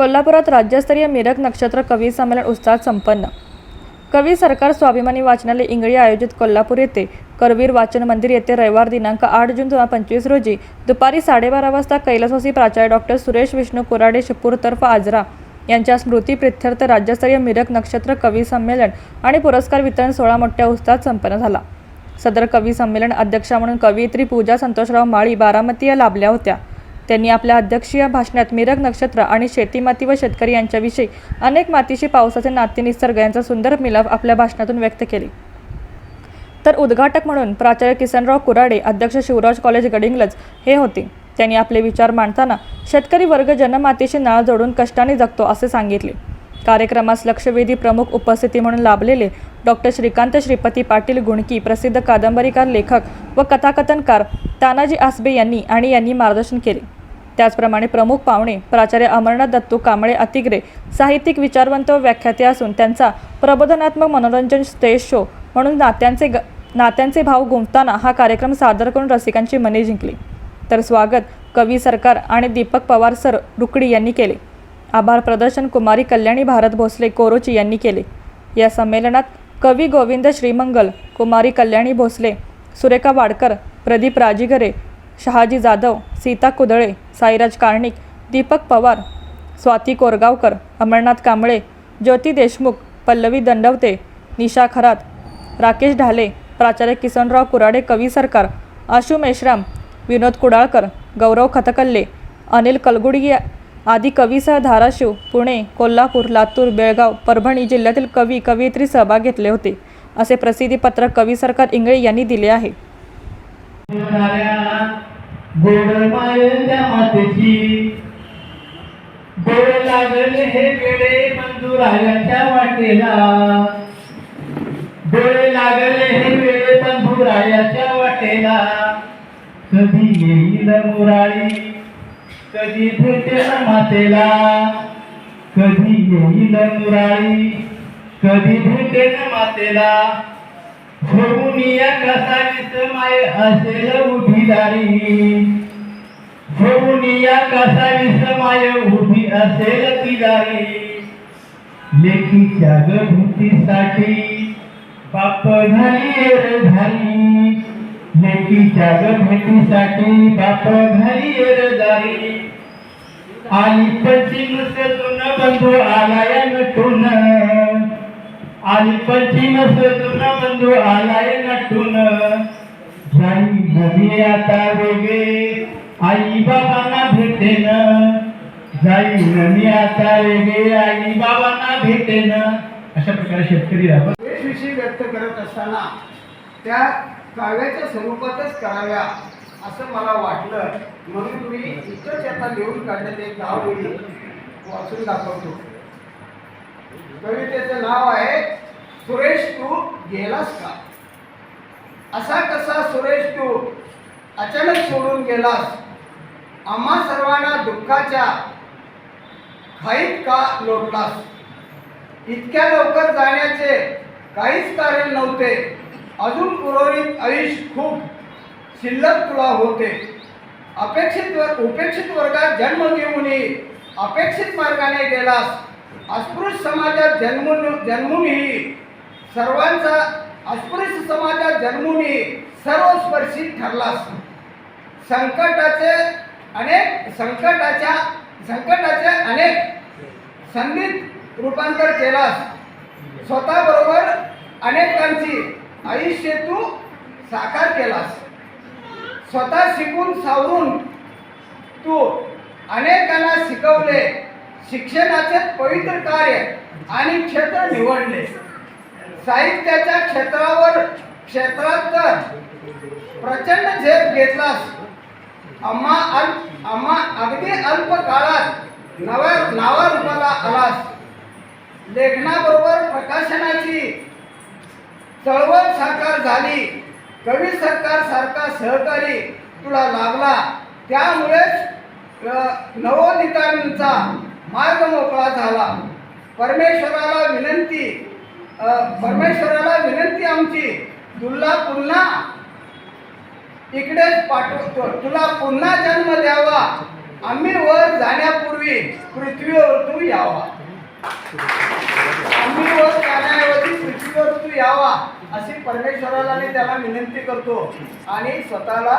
कोल्हापुरात राज्यस्तरीय मिरक नक्षत्र कवी संमेलन उत्साहात संपन्न. कवी सरकार स्वाभिमानी वाचनालय इंगळी आयोजित कोल्हापूर येथे करवीर वाचन मंदिर येथे रविवार दिनांक आठ जून दोन हजार पंचवीस रोजी दुपारी साडेबारा वाजता कैलासवासी प्राचार्य डॉक्टर सुरेश विष्णू कुराडे शिपूरतर्फ आजरा यांच्या स्मृती प्रित्यर्थ राज्यस्तरीय मिरक नक्षत्र कवी संमेलन आणि पुरस्कार वितरण सोहळा मोठ्या उत्साहात संपन्न झाला. सदर कवी संमेलन अध्यक्षा म्हणून कवयित्री पूजा संतोषराव माळी बारामती या लाभल्या होत्या. त्यांनी आपल्या अध्यक्षीय भाषणात मिरग नक्षत्र आणि शेतीमाती व शेतकरी यांच्याविषयी अनेक मातीशी पावसाचे नाते निसर्ग यांचा सुंदर मिलाप आपल्या भाषणातून व्यक्त केले. तर उद्घाटक म्हणून प्राचार्य किसनराव कुराडे अध्यक्ष शिवराज कॉलेज गडिंगलज हे होते. त्यांनी आपले विचार मांडताना शेतकरी वर्ग जनमातीशी नाळ जोडून कष्टाने जगतो असे सांगितले. कार्यक्रमास लक्षवेधी प्रमुख उपस्थिती म्हणून लाभलेले डॉक्टर श्रीकांत श्रीपती पाटील गुणकी प्रसिद्ध कादंबरीकार लेखक व कथाकथनकार तानाजी आसबे यांनी आणि यांनी मार्गदर्शन केले. त्याचप्रमाणे प्रमुख पाहुणे प्राचार्य अमरनाथ दत्तू कांबळे अतिग्रे साहित्यिक विचारवंत व व्याख्याते असून त्यांचा प्रबोधनात्मक मनोरंजन स्टेज शो म्हणून नात्यांचे ग नात्यांचे भाव गुंफताना हा कार्यक्रम सादर करून रसिकांची मने जिंकली. तर स्वागत कवी सरकार आणि दीपक पवार सर रुकडी यांनी केले. आभार प्रदर्शन कुमारी कल्याणी भारत भोसले कोरोची यांनी केले. या संमेलनात कवी गोविंद श्रीमंगल कुमारी कल्याणी भोसले सुरेखा वाडकर प्रदीप राजीघरे शहाजी जाधव सीता कुदळे साईराज कार्णिक दीपक पवार स्वाती कोरगावकर अमरनाथ कांबळे ज्योती देशमुख पल्लवी दंडवते निशा खरात राकेश ढाले प्राचार्य किसनराव कुराडे कवी सरकार आशू मेश्राम विनोद कुडाळकर गौरव खतकल्ले अनिल कलगुडी आदी कवीसह धाराशिव पुणे कोल्हापूर लातूर बेळगाव परभणी जिल्ह्यातील कवी कवयित्री सहभाग घेतले होते. असे प्रसिद्धीपत्रक कवी सरकार इंगळे यांनी दिले आहे. गोड मायेच्या मातेची. गोड लागले हे वेळे बंधुरायाच्या वाटेला. डोळे लागले हे वेळे बंधुरायाच्या वाटेला. कधी येईल मुराळी कधी भेटेल मातेला. कधी येईल मुराळी कधी भेटेल मातेला. होऊन कसावीस माय असेल कसावीस माय उभी असेल लेखीच्या गभूतीसाठी बाप झाली एर झाली. लेखीच्या गभूतीसाठी बाप झाली एर झाली. आणि पश्चिम सतून बंधू आलाय नटून आणि पश्चिम सतून बंधू आलाय नटून. जाई नदी आता वेगळे. आई बाबांना भेटेन. जाई नमी आता वेगळे. आई बाबांना भेटेन. अशा प्रकारे शेतकरी राहतात. विषयी व्यक्त करत असताना त्या काव्याच्या स्वरूपातच कराव्या असं मला वाटलं. म्हणून मी इथंच आता लिहून काढलेले एक गाव वाचून दाखवतो. कवितेचं नाव आहे सुरेश तू गेलास का? असा कसा सुरेश तू अचानक सोडून गेलास? आम्हा सर्वांना दुःखाच्या खाईत का लोटलास? इतक्या लवकर जाण्याचे काहीच कारण नव्हते. अजून उर्वरित आयुष खूप शिल्लक तुला होते. अपेक्षित वर उपेक्षित वर्गात जन्म घेऊनही अपेक्षित मार्गाने गेलास. अस्पृश्य समाजात जन्मून जन्मूनही सर्वांचा अस्पृश्य समाजात जन्मूनही सर्वस्पर्शी ठरलास संकटाचे अनेक संकटाच्या संकटाचे अनेक संधीत रूपांतर केलास स्वतःबरोबर अनेकांची आयुष्य तू साकार केलास स्वतः शिकून सावरून तू अनेकांना शिकवले शिक्षणाचे पवित्र कार्य आणि क्षेत्र निवडले साहित्याच्या क्षेत्रावर क्षेत्रात तर प्रचंड झेप घेतलास आम्हा अल्प आम्हा अगदी अल्प काळात नव्या नावा रूपाला आलास लेखनाबरोबर प्रकाशनाची चळवळ साकार झाली. कवी सरकार सारखा सहकारी तुला लाभला त्यामुळेच नवोदितांचा मार्ग मोकळा झाला. परमेश्वराला विनंती परमेश्वराला विनंती आमची. तुला पुन्हा इकडेच पाठवतो. तुला पुन्हा जन्म द्यावा. आम्ही वर जाण्यापूर्वी पृथ्वीवर तू यावा. आम्ही वर जाण्याऐवजी पृथ्वीवर तू यावा अशी परमेश्वराला मी त्याला विनंती करतो. आणि स्वतःला